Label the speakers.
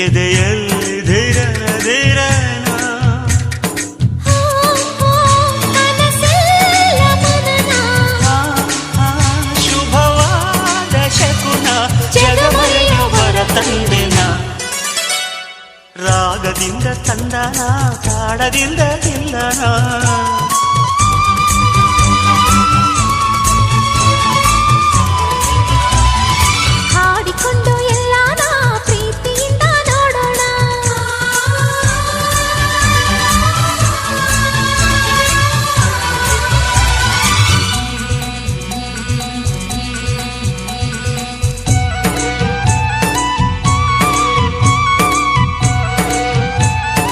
Speaker 1: ಎದೆಯಲ್ಲಿ ಧಿರನ ಧಿರನ
Speaker 2: ಆ, ಆ, ಕನಸೆಲ್ಲ ಮನನ
Speaker 1: ಆ, ಆ, ಶುಭವಾದ ಶಕುನ ಜಗಮರೆಯವರ ರಾಗದಿಂದ ತಂದನ ತಾಡದಿಂದ ತಿಲ್ಲನ